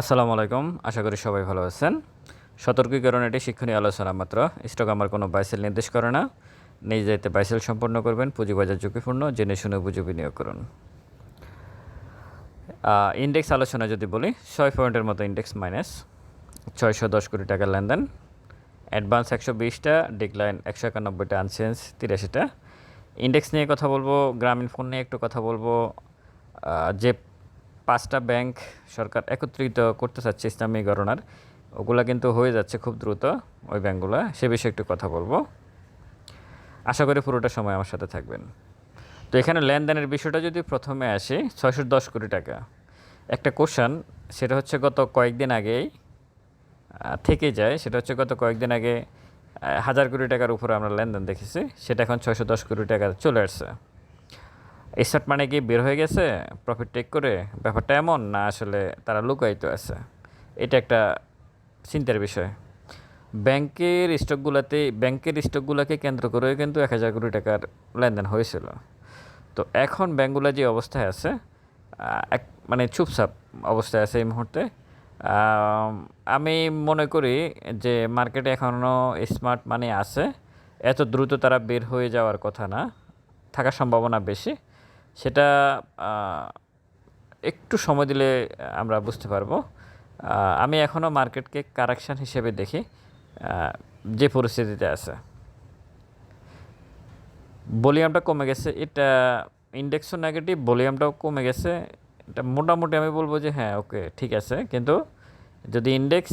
আসসালামু আলাইকুম। আশা করি সবাই ভালো আছেন। সতর্কীকরণ এটি শিক্ষণীয় আলোচনা মাত্র। স্টক আমার কোনো বাইসেল নির্দেশ করে না। নিজ দায়িত্বে বাইসেল সম্পন্ন করবেন, পুঁজিবাজার ঝুঁকিপূর্ণ, জেনে শুনে বুঝে বিনিয়োগ করুন। ইন্ডেক্স আলোচনা যদি বলি, ছয় পয়েন্টের মতো ইন্ডেক্স মাইনাস ছয়শো দশ কোটি টাকার লেনদেন অ্যাডভান্স একশো বিশটা ডিক্লাইন একশো একানব্বইটা আনচেঞ্জ তিরাশিটা। ইন্ডেক্স নিয়ে কথা বলব, গ্রামীণ ফোন নিয়ে একটু কথা বলব যে পাঁচটা ব্যাংক সরকার একত্রিত করতে চাচ্ছে ইসলামী গণনার, ওগুলা কিন্তু হয়ে যাচ্ছে খুব দ্রুত ওই ব্যাংকগুলো। সে বিষয়ে একটু কথা বলব। আশা করি পুরোটা সময় আমার সাথে থাকবেন। তো এখানে লেনদেনের বিষয়টা যদি প্রথমে আসে, ছয়শো দশ কোটি টাকা। একটা কোশ্চান, সেটা হচ্ছে গত কয়েকদিন আগেই থেকে যায়, সেটা হচ্ছে গত কয়েকদিন আগে হাজার কোটি টাকার উপরে আমরা লেনদেন দেখেছি, সেটা এখন ছয়শো দশ কোটি টাকা চলে আসছে। স্টার্ট মানে কি বের হয়ে গেছে? প্রফিট টেক করে? ব্যাপারটা এমন না আসলে তারা লুকায়িত আছে? এটা একটা চিন্তার বিষয়। ব্যাংকের স্টকগুলোতে, ব্যাংকের স্টকগুলোকে কেন্দ্র করে কিন্তু এক হাজার কোটি টাকার লেনদেন হয়েছিল। তো এখন ব্যাংকগুলো যে অবস্থায় আছে এক মানে চুপচাপ অবস্থায় আছে এই মুহূর্তে। আমি মনে করি যে মার্কেটে এখনও স্মার্ট মানি আছে। এত দ্রুত তারা বের হয়ে যাওয়ার কথা না। থাকার সম্ভাবনা বেশি। সেটা একটু সময় দিলে আমরা বুঝতে পারব। আমি এখনও মার্কেটকে কারেকশান হিসেবে দেখি যে পরিস্থিতিতে আছে। ভলিউমটা কমে গেছে, এটা ইন্ডেক্সও নেগেটিভ ভলিউমটাও কমে গেছে। এটা মোটামুটি আমি বলব যে হ্যাঁ ওকে ঠিক আছে। কিন্তু যদি ইন্ডেক্স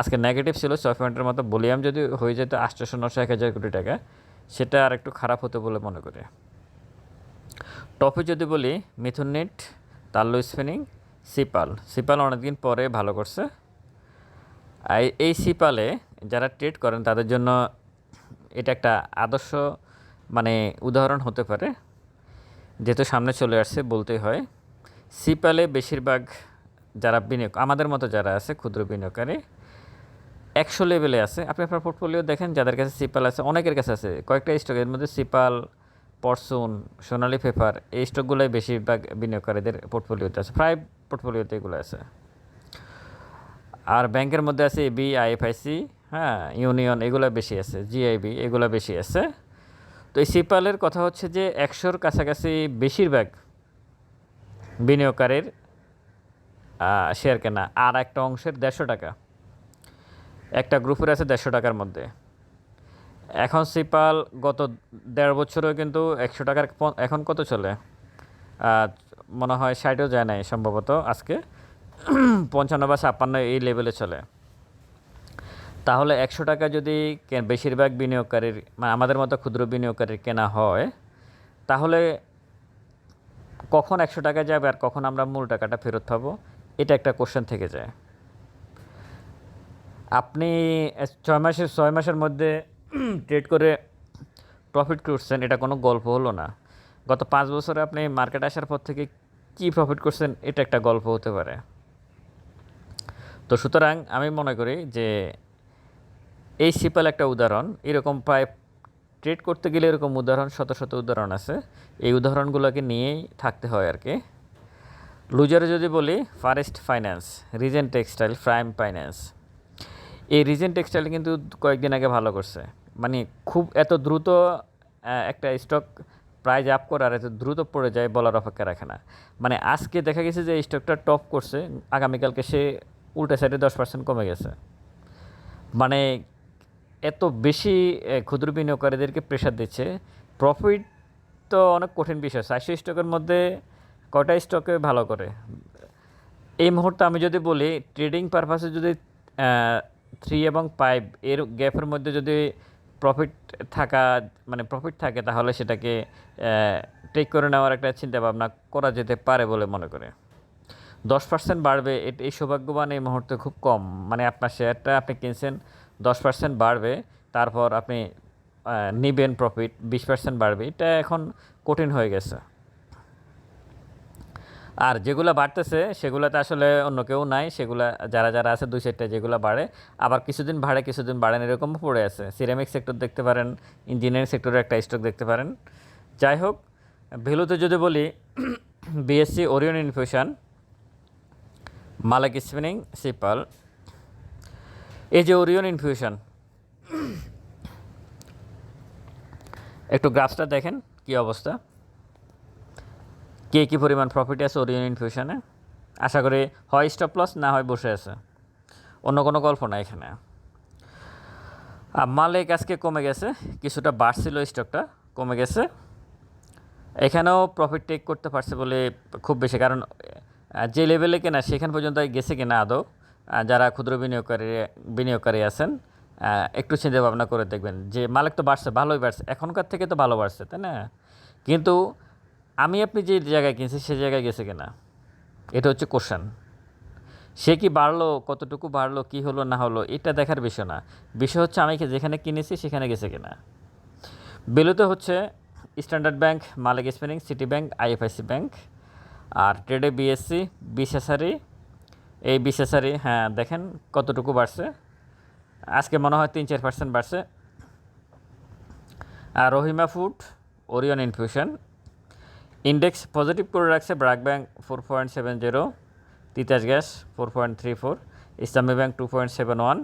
আজকে নেগেটিভ ছিল, ছয় পয়েন্টের মতো ভলিউম যদি হয়ে যেত আটশোশো নশো এক হাজার কোটি টাকা, সেটা আর একটু খারাপ হতো বলে মনে করি। টপে যদি বলি মিথুন নেট তাল্লু স্পিনিং সিপাল। সিপাল অনেকদিন পরে ভালো করছে। এই সিপালে যারা ট্রেড করেন, তাদের জন্য এটা একটা আদর্শ মানে উদাহরণ হতে পারে। যেহেতু সামনে চলে আসছে, বলতেই হয়। সিপালে বেশিরভাগ যারা বিনিয়োগ, আমাদের মতো যারা আছে, ক্ষুদ্র বিনিয়োগকারী, একশো লেভেলে আছে। আপনি আপনার পোর্টফোলিও দেখেন, যাদের কাছে সিপাল আছে, অনেকের কাছে আছে। কয়েকটা স্টকের মধ্যে সিপাল পরসুন সোনালি পেপার এই স্টকগুলোই বেশিরভাগ বিনিয়োগকারীদের পোর্টফোলিওতে আছে, প্রায় পোর্টফোলিওতে এগুলো আছে। আর ব্যাংকের মধ্যে আছে এবি আইএফআইসি হ্যাঁ ইউনিয়ন এগুলো বেশি আছে জিআইবি এগুলো বেশি আছে। তো এই সিপালের কথা হচ্ছে যে একশোর কাছাকাছি বেশিরভাগ বিনিয়োগকারীর শেয়ার কেনা, আর একটা অংশের দেড়শো টাকা। একটা গ্রুপের আছে দেড়শো টাকার মধ্যে। এখন সিপাল গত দেড় বছরেও কিন্তু একশো টাকার এখন কত চলে? মনে হয় ষাটও যায় নাই সম্ভবত আজকে। পঞ্চান্ন বা ছাপ্পান্ন এই লেভেলে চলে। তাহলে একশো টাকা যদি বেশিরভাগ বিনিয়োগকারীর মানে আমাদের মতো ক্ষুদ্র বিনিয়োগকারীর কেনা হয়, তাহলে কখন একশো টাকা যাবে আর কখন আমরা মূল টাকাটা ফেরত পাবো? এটা একটা কোশ্চেন থেকে যায়। আপনি ছয় মাসের ছয় মাসের মধ্যে ট্রেড করে প্রফিট করছেন, এটা কোনো গল্প হলো না। গত পাঁচ বছরে আপনি মার্কেট আসার পর থেকে কী প্রফিট করছেন, এটা একটা গল্প হতে পারে। তো সুতরাং আমি মনে করি যে এই সিপাল একটা উদাহরণ, এরকম প্রায় ট্রেড করতে গেলে এরকম উদাহরণ, শত শত উদাহরণ আছে। এই উদাহরণগুলোকে নিয়েই থাকতে হয় আর কি। লুজারে যদি বলি first finance regent textile prime finance এই রিজেন্ট টেক্সটাইল কিন্তু কয়েকদিন আগে ভালো করছে। মানে খুব এত দ্রুত একটা স্টক প্রাইজ আপ করার এত দ্রুত পড়ে যায় বলার অপেক্ষা রাখে না। মানে আজকে দেখা গেছে যে স্টকটা টপ করছে, আগামীকালকে সে উল্টা সাইডে দশ পার্সেন্ট কমে গেছে। মানে এত বেশি ক্ষুদ্র বিনিয়োগকারীদেরকে প্রেশার দিচ্ছে। প্রফিট তো অনেক কঠিন বিষয়, চারশো স্টকের মধ্যে কটা স্টকে ভালো করে? এই মুহূর্তে আমি যদি বলি ট্রেডিং পারপাসে যদি থ্রি এবং ফাইভ এর গ্যাপের মধ্যে যদি প্রফিট থাকা মানে প্রফিট থাকে তাহলে সেটাকে টেক করে নেওয়ার একটা চিন্তা ভাবনা করা যেতে পারে বলে মনে করে। দশ পার্সেন্ট বাড়বে এই সৌভাগ্যবান এই মুহূর্তে খুব কম। মানে আপনার শেয়ারটা আপনি কিনছেন, দশ পার্সেন্ট বাড়বে, তারপর আপনি নিবেন প্রফিট বিশ পার্সেন্ট বাড়বে। এটা এখন কঠিন হয়ে গেছে। আর যেগুলো বাড়তেছে, সেগুলোতে আসলে অন্য কেউ নাই। সেগুলা, যারা যারা আছে দুই সাইডটা যেগুলো বাড়ে। আবার কিছুদিন বাড়ে কিছুদিন বাড়ে না এরকম পড়ে আছে। সিরামিক সেক্টর দেখতে পারেন ইঞ্জিনিয়ারিং সেক্টরে একটা স্টক দেখতে পারেন। যাই হোক, ভ্যালুতে যদি বলি BSC Orion infusion Malek spinning সিপাল এই যে ওরিয়ন ইনফিউশন একটু গ্রাফসটা দেখেন, কি অবস্থা। কে কী পরিমাণ প্রফিট আছে ওরিয়ন ইনফিউশনে আশা করি হয় স্টপ লস না হয় বসে আছে। অন্য কোনো গল্প না এখানে। মালিক আজকে কমে গেছে? কিছুটা বাড়ছিল স্টকটা কমে গেছে। এখানেও প্রফিট টেক করতে পারছে বলে খুব বেশি, কারণ যে লেভেলে কেনা, সেখান পর্যন্ত গেছে কিনা আদৌ? যারা ক্ষুদ্র বিনিয়োগকারী বিনিয়োগকারী আছেন একটু চিন্তা ভাবনা করে দেখবেন যে মালিক তো বাড়ছে, ভালোই বাড়ছে, এখনকার থেকে তো ভালো বাড়ছে, তাই না? কিন্তু আমি আপনি যে জায়গায় কিনছি সে জায়গায় গেছে কিনা? এটা হচ্ছে কোশ্চেন সে কি বাড়লো, কতটুকু বাড়লো, কি হলো, না হলো, এটা দেখার বিষয় না। বিষয় হচ্ছে আমি যেখানে কিনেছি, সেখানে গেছে কিনা? বেলুতে হচ্ছে standard bank Malek spinning city bank IFIC bank আর ট্রেডে বিএসসি বিশেষারি এই বিশেষারি হ্যাঁ দেখেন কতটুকু বাড়ছে। আজকে মনে হয় তিন চার পার্সেন্ট বাড়ছে। আর Rahima food Orion infusion index positive করে রাখছে BRAC bank four point seven zero Titas gas four point three four Islami bank two point seven one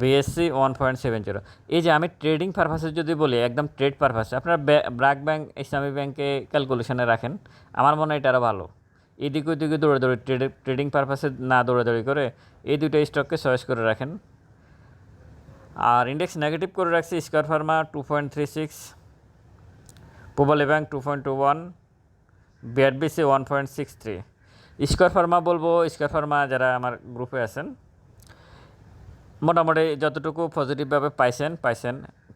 BSC one point seven zero এই যে আমি ট্রেডিং পারপাসে যদি বলি, একদম ট্রেড পারপাসে আপনারা ব্রাক ব্যাংক, ইসলামী ব্যাংকে ক্যালকুলেশনে রাখেন, আমার মনে হয় এটা আরও ভালো। এদিকে ওইদিকে দৌড়ে দৌড়ে ট্রেড ট্রেডিং পারপাসে না দৌড়াদৌড়ি করে এই দুটো স্টককে চয়েস করে রাখেন। আর ইন্ডেক্স নেগেটিভ করে রাখছে square pharma two point three six Pubali bank two point two one BRBC one point six three square pharma বলব স্কোয়ার ফার্মা যারা আমার গ্রুপে আছেন, মোটামুটি যতটুকু পজিটিভভাবে পাইছেন পাইছেন।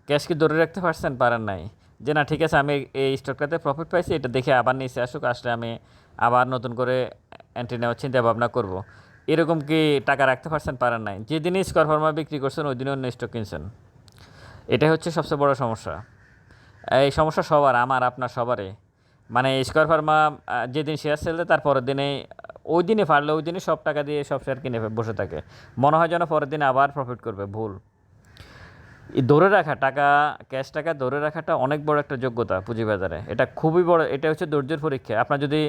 ক্যাশ কি ধরে রাখতে পারছেন? পারেন নাই। যে না, ঠিক আছে, আমি এই স্টকটাতে প্রফিট পাইছি, এটা দেখে আবার নিচে আসুক, আসলে আমি আবার নতুন করে এন্ট্রি নেওয়ার চিন্তা ভাবনা করব। এরকম কি টাকা রাখতে পারছেন, পারেন নাই? যেদিনই স্কোয়ার ফার্মা বিক্রি করছেন ওই দিনই অন্য স্টক কিনছেন। এটাই হচ্ছে সবচেয়ে বড় সমস্যা। এই সমস্যা সবার, আমার, আপনার সবারই। মানে স্কোয়ার ফার্মা যেদিন শেয়ার সেল দেয়, তার পরের দিনে ওই দিনে পারলে ওই দিনে সব টাকা দিয়ে সব শেয়ার কিনে বসে থাকে। মনে হয় যেন পরের দিনে আবার প্রফিট করবে, ভুল। ধরে রাখা টাকা ক্যাশ টাকা ধরে রাখাটা অনেক বড় একটা যোগ্যতা পুঁজিবাজারে। এটা খুবই বড়, এটা হচ্ছে ধৈর্যের পরীক্ষা। আপনার যদি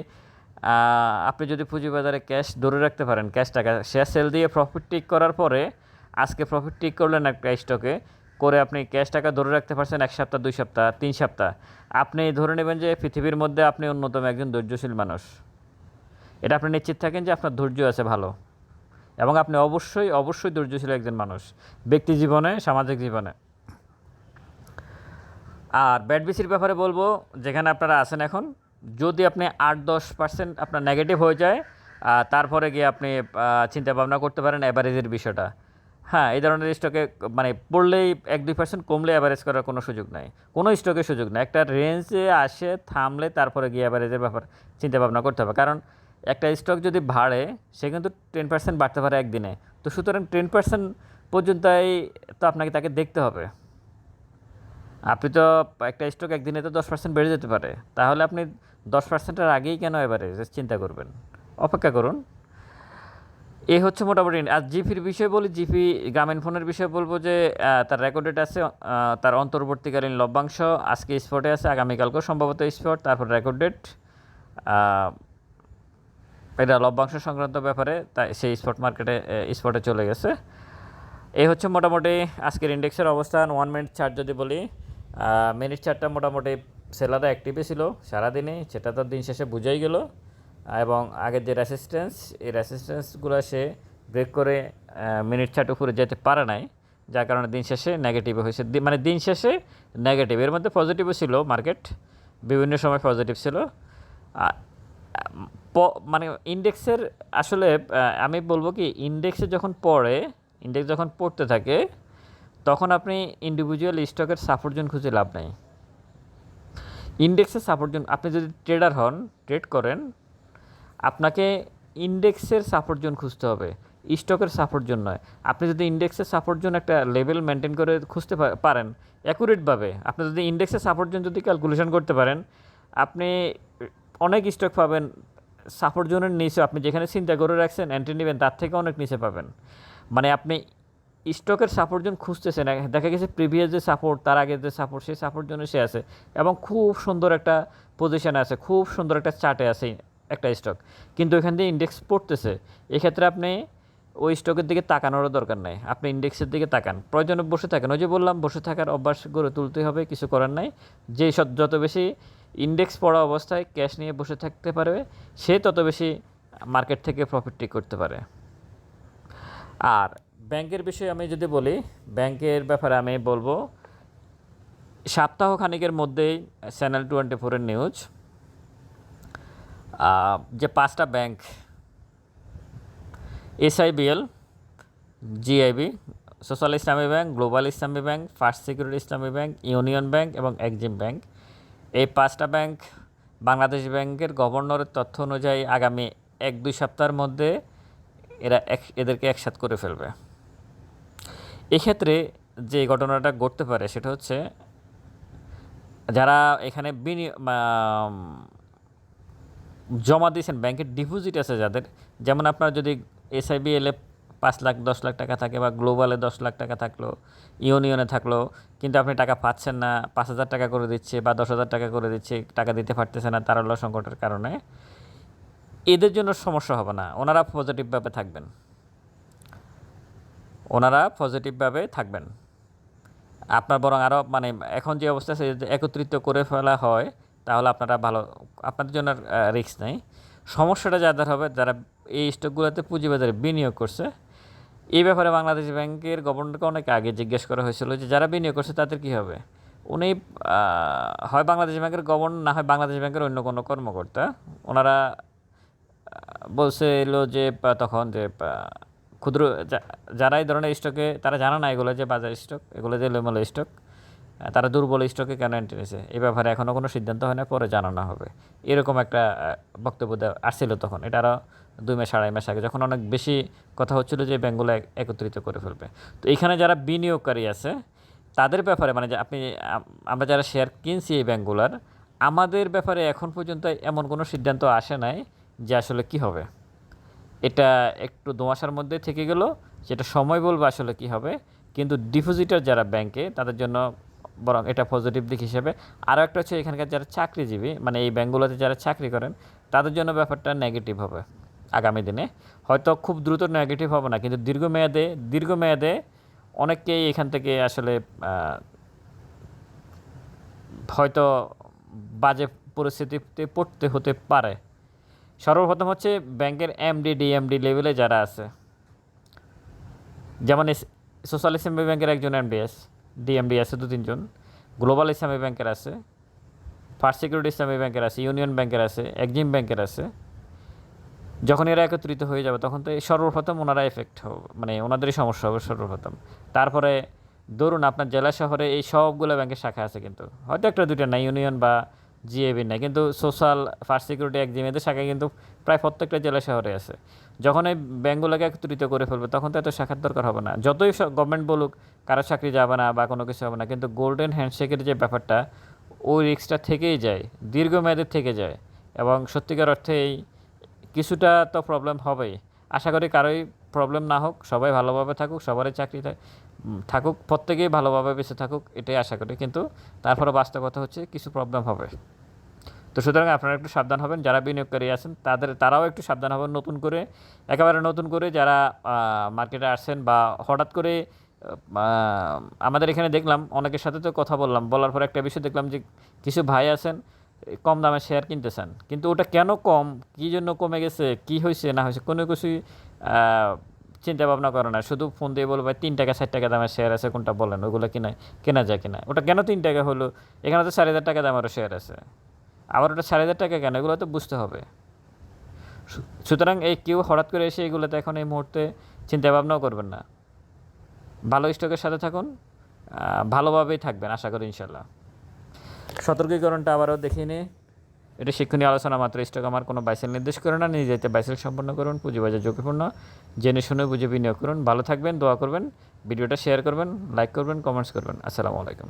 আপনি যদি পুঁজিবাজারে ক্যাশ ধরে রাখতে পারেন ক্যাশ টাকা শেয়ার সেল দিয়ে প্রফিট টিক করার পরে, আজকে প্রফিট টিক করলেন একটা স্টকে করে আপনি ক্যাশ টাকা ধরে রাখতে পারছেন এক সপ্তাহ, দুই সপ্তাহ, তিন সপ্তাহ। আপনি ধরে নেবেন যে পৃথিবীর মধ্যে আপনি অন্যতম একজন ধৈর্যশীল মানুষ। এটা আপনি নিশ্চিত থাকেন যে আপনার ধৈর্য আছে ভালো। এবং আপনি অবশ্যই অবশ্যই ধৈর্যশীল একজন মানুষ। ব্যক্তি জীবনে, সামাজিক জীবনে। আর ব্যাড বিসির ব্যাপারে বলব, যেখানে আপনারা আছেন এখন, যদি আপনি আট দশ পার্সেন্ট আপনার নেগেটিভ হয়ে যায় তারপরে গিয়ে আপনি চিন্তা ভাবনা করতে পারেন অ্যাভারেজের বিষয়টা। হ্যাঁ এই ধরনের স্টকে মানে পড়লেই এক দুই পার্সেন্ট কমলে অ্যাভারেজ করার কোনো সুযোগ নাই। কোনো স্টকে সুযোগ নেই। একটা রেঞ্জে আসে, থামলে তারপরে গিয়ে অ্যাভারেজের ব্যাপার চিন্তা ভাবনা করতে হবে। কারণ একটা স্টক যদি বাড়ে, সে কিন্তু টেন পার্সেন্ট বাড়তে পারে একদিনে। তো সুতরাং টেন পার্সেন্ট পর্যন্তই তো আপনাকে তাকে দেখতে হবে। আপনি তো একটা স্টক একদিনে তো দশ পার্সেন্ট বেড়ে যেতে পারে। তাহলে আপনি দশ পার্সেন্টের আগেই কেন এবারে চিন্তা করবেন। অপেক্ষা করুন। এই হচ্ছে মোটামুটি, আর জিপির বিষয়ে বলি, জিপি গ্রামীণ ফোনের বিষয়ে বলব যে তার রেকর্ডেড আছে তার অন্তর্বর্তীকালীন লভ্যাংশ আজকে স্পটে আছে, আগামীকালকেও সম্ভবত স্পট তারপর রেকর্ডেড এটা লভ্যাংশ সংক্রান্ত ব্যাপারে তাই সেই স্পট মার্কেটে স্পটে চলে গেছে। এই হচ্ছে মোটামুটি আজকের ইন্ডেক্সের অবস্থান ওয়ান মিনিট চার্ট যদি বলি মিনিট চার্টটা মোটামুটি সেলাররা অ্যাক্টিভে ছিল সারাদিনে সেটা তো দিন শেষে বুঝাই গেল। এবং আগের যে রেসিস্ট্যান্স এই রেসিস্ট্যান্সগুলো সে ব্রেক করে মিনিট চার্ট উপরে যেতে পারে নাই। যার কারণে দিন শেষে নেগেটিভ হয়েছে। মানে দিন শেষে নেগেটিভ এর মধ্যে পজিটিভও ছিল মার্কেট বিভিন্ন সময় পজিটিভ ছিল। মানে ইন্ডেক্সের আসলে আমি বলব কি ইন্ডেক্সে যখন পড়ে ইন্ডেক্স যখন পড়তে থাকে, তখন আপনি ইন্ডিভিজুয়াল স্টকের সাপোর্ট জোন খুঁজে লাভ নেই। ইন্ডেক্সের সাপোর্ট জোন আপনি যদি ট্রেডার হন ট্রেড করেন আপনাকে ইন্ডেক্সের সাপোর্ট জোন খুঁজতে হবে। স্টকের সাপোর্ট জোন নয়। আপনি যদি ইন্ডেক্সের সাপোর্ট জোন একটা লেভেল মেনটেন করে খুঁজতে পারেন অ্যাকুরেটভাবে আপনি যদি ইন্ডেক্সের সাপোর্ট জোন যদি ক্যালকুলেশন করতে পারেন, আপনি অনেক স্টক পাবেন সাপোর্ট জোনের নিচে আপনি যেখানে চিন্তা করে রাখছেন এন্ট্রি নেবেন, তার থেকে অনেক নিচে পাবেন। মানে আপনি স্টকের সাপোর্ট জোন খুঁজতেছেন দেখা গেছে প্রিভিয়াস যে সাপোর্ট তার আগে যে সাপোর্ট সেই সাপোর্ট জোনে সে আছে এবং খুব সুন্দর একটা পজিশানে আছে, খুব সুন্দর একটা চার্টে আছে একটা স্টক কিন্তু এখান দিয়ে ইন্ডেক্স পড়তেছে, এক্ষেত্রে আপনি ওই স্টকের দিকে তাকানোরও দরকার নাই। আপনি ইন্ডেক্সের দিকে তাকান। প্রয়োজনে বসে থাকেন। ওই যে বললাম, বসে থাকার অভ্যাস গড়ে তুলতে হবে, কিছু করার নাই। যে যত বেশি ইন্ডেক্স পড়া অবস্থায় ক্যাশ নিয়ে বসে থাকতে পারবে, সে তত বেশি মার্কেট থেকে প্রফিট টেক করতে পারে। আর ব্যাংকের বিষয়ে আমি যদি বলি, ব্যাংকের ব্যাপারে আমি বলব, সপ্তাহ খানিকের মধ্যেই চ্যানেল টোয়েন্টি ফোরের নিউজ যে পাঁচটা bank SIBL GIB social Islami bank global Islami bank first security Islami bank union bank এবং এক্সিম ব্যাংক এই পাঁচটা ব্যাংক বাংলাদেশ ব্যাংকের গভর্নরের তথ্য অনুযায়ী আগামী এক দুই সপ্তাহের মধ্যে এরা এক, এদেরকে একসাথ করে ফেলবে। এক্ষেত্রে যে ঘটনাটা ঘটতে পারে সেটা হচ্ছে, যারা এখানে বিনি জমা দিয়েছেন ব্যাংকের ডিপোজিট আছে যাদের। যেমন আপনার যদি এসআইবিএলে পাঁচ লাখ, দশ লাখ টাকা থাকে বা গ্লোবালে দশ লাখ টাকা থাকল, ইউনিয়নে থাকল, কিন্তু আপনি টাকা পাচ্ছেন না, পাঁচ হাজার টাকা করে দিচ্ছে বা দশ হাজার টাকা করে দিচ্ছে, টাকা দিতে পারতেছে না তারল্য সংকটের কারণে, এদের জন্য সমস্যা হবে না। ওনারা পজিটিভভাবে থাকবেন। ওনারা পজিটিভভাবে থাকবেন। আপনার বরং আরও মানে এখন যে অবস্থা আছে একত্রিত করে ফেলা হয় তাহলে আপনারা ভালো, আপনাদের জন্য রিস্ক নেই। সমস্যাটা যাদের হবে, যারা এই স্টকগুলোতে পুঁজিবাজারে বিনিয়োগ করছে, এই ব্যাপারে বাংলাদেশ ব্যাংকের গভর্নরকে অনেক আগে জিজ্ঞেস করা হয়েছিল যে যারা বিনিয়োগ করছে তাদের কী হবে? উনি হয় বাংলাদেশ ব্যাংকের গভর্নর না হয় বাংলাদেশ ব্যাংকের অন্য কোনো কর্মকর্তা। ওনারা বলছিল যে তখন যে ক্ষুদ্র যারা এই ধরনের স্টকে তারা জানে না এগুলো যে বাজার স্টক এগুলো যে লেমল স্টক তারা দুর্বল স্টকে কেন এন্ট্রি নিয়েছে? এই ব্যাপারে এখনও কোনো সিদ্ধান্ত হয় না, পরে জানানো হবে। এরকম একটা বক্তব্য আসছিল তখন। এটা আরও দুই মাস, আড়াই মাস আগে, যখন অনেক বেশি কথা হচ্ছিল যে ব্যাঙ্কগুলো এক- একত্রিত করে ফেলবে। তো এখানে যারা বিনিয়োগকারী আছে, তাদের ব্যাপারে মানে আপনি আমরা যারা শেয়ার কিনছি এই ব্যাঙ্কগুলার আমাদের ব্যাপারে এখন পর্যন্ত এমন কোনো সিদ্ধান্ত আসে নাই যে আসলে কি হবে। এটা একটু দোমাশার মধ্যে থেকে গেল, যেটা সময় বলব আসলে কি হবে। কিন্তু ডিপোজিটার যারা ব্যাংকে তাদের জন্য বরং এটা পজিটিভ দিক হিসেবে। আরও একটা হচ্ছে এখানকার যারা চাকরিজীবী মানে এই ব্যাঙ্কগুলোতে যারা চাকরি করেন, তাদের জন্য ব্যাপারটা নেগেটিভ হবে আগামী দিনে। হয়তো খুব দ্রুত নেগেটিভ হবে না, কিন্তু দীর্ঘমেয়াদে দীর্ঘমেয়াদে অনেককেই এখান থেকে আসলে হয়তো বাজে পরিস্থিতিতে পড়তে হতে পারে। সর্বপ্রথম হচ্ছে ব্যাংকের এমডি ডিএমডি লেভেলে যারা আছে, যেমন সোশ্যাল ইসলামী ব্যাংকের একজন এমডিএস ডিএমডি আছে দু তিনজন। গ্লোবাল ইসলামী ব্যাংকের আছে ফার্স্ট সিকিউরিটি ইসলামী ব্যাংকের আছে ইউনিয়ন ব্যাংকের আছে এক্সিম ব্যাংকের আছে। যখন এরা একত্রিত হয়ে যাবে, তখন তো এই সর্বপ্রথম ওনারা এফেক্ট হবে মানে ওনাদেরই সমস্যা হবে সর্বপ্রথম। তারপরে ধরুন আপনার জেলা শহরে এই সবগুলো ব্যাংকের শাখা আছে কিন্তু, হয়তো একটা দুইটা নাই ইউনিয়ন বা জিএবি নাই, কিন্তু সোশ্যাল ফার্স্ট সিকিউরিটি এক্সিম এদের শাখা কিন্তু প্রায় প্রত্যেকটা জেলা শহরে আছে। যখন এই ব্যাঙ্কগুলোকে একত্রিত করে ফেলবে, তখন তো এত শাখার দরকার হবে না। যতই গভর্নমেন্ট বলুক, কারও চাকরি যাবে না বা কোনো কিছু হবে না, কিন্তু গোল্ডেন হ্যান্ডশেকের যে ব্যাপারটা, ওই রিস্কটা থেকেই যায় দীর্ঘমেয়াদের থেকে যায়। এবং সত্যিকার অর্থে এই কিছুটা তো প্রবলেম হবেই। আশা করি কারোই প্রবলেম না হোক, সবাই ভালোভাবে থাকুক, সবারই চাকরি থাকুক, প্রত্যেকেই ভালোভাবে বেঁচে থাকুক, এটাই আশা করি। কিন্তু তারপরে বাস্তবতা হচ্ছে, কিছু প্রবলেম হবে। তো সুতরাং আপনারা একটু সাবধান হবেন, যারা বিনিয়োগকারী আছেন, তাদের, তারাও একটু সাবধান হবেন নতুন করে, একেবারে নতুন করে যারা মার্কেটে আসছেন বা হঠাৎ করে আমাদের এখানে দেখলাম, অনেকের সাথে তো কথা বললাম, বলার পর একটা বিষয় দেখলাম যে কিছু ভাই আছেন, কম দামে শেয়ার কিনতেছেন, কিন্তু ওটা কেন কম, কী জন্য কমে গেছে, কি হয়েছে, না হয়েছে, কোনো কিছুই চিন্তা ভাবনা করে না, শুধু ফোন দিয়ে বলব, তিন টাকা, ষাট টাকা দামের শেয়ার আছে, কোনটা বলেন, ওগুলো কিনা, কেনা যায় কিনা? ওটা কেন তিন টাকা হলো? এখানে তো চার হাজার টাকা দামেরও শেয়ার আছে। আবার ওটা চার হাজার টাকা কেন? এগুলো তো বুঝতে হবে। সুতরাং এই কেউ হঠাৎ করে এসে এগুলোতে এখন এই মুহূর্তে চিন্তা ভাবনাও করবেন না। ভালো স্টকের সাথে থাকুন ভালোভাবেই থাকবেন, আশা করি ইনশাল্লাহ সতর্কীকরণটা আবারও দেখিয়ে নিয়ে এটা শিক্ষণীয় আলোচনা, মাত্র স্টক আমার কোনো বাইসেল নির্দেশ করে না নিজেতে বাইসেল সম্পন্ন করুন, পুঁজিবাজার ঝুঁকিপূর্ণ। জেনে শুনে, বুঝে বিনিয়োগ করুন, ভালো থাকবেন, দোয়া করবেন, ভিডিওটা শেয়ার করবেন, লাইক করবেন, কমেন্টস করবেন। আসসালামু আলাইকুম।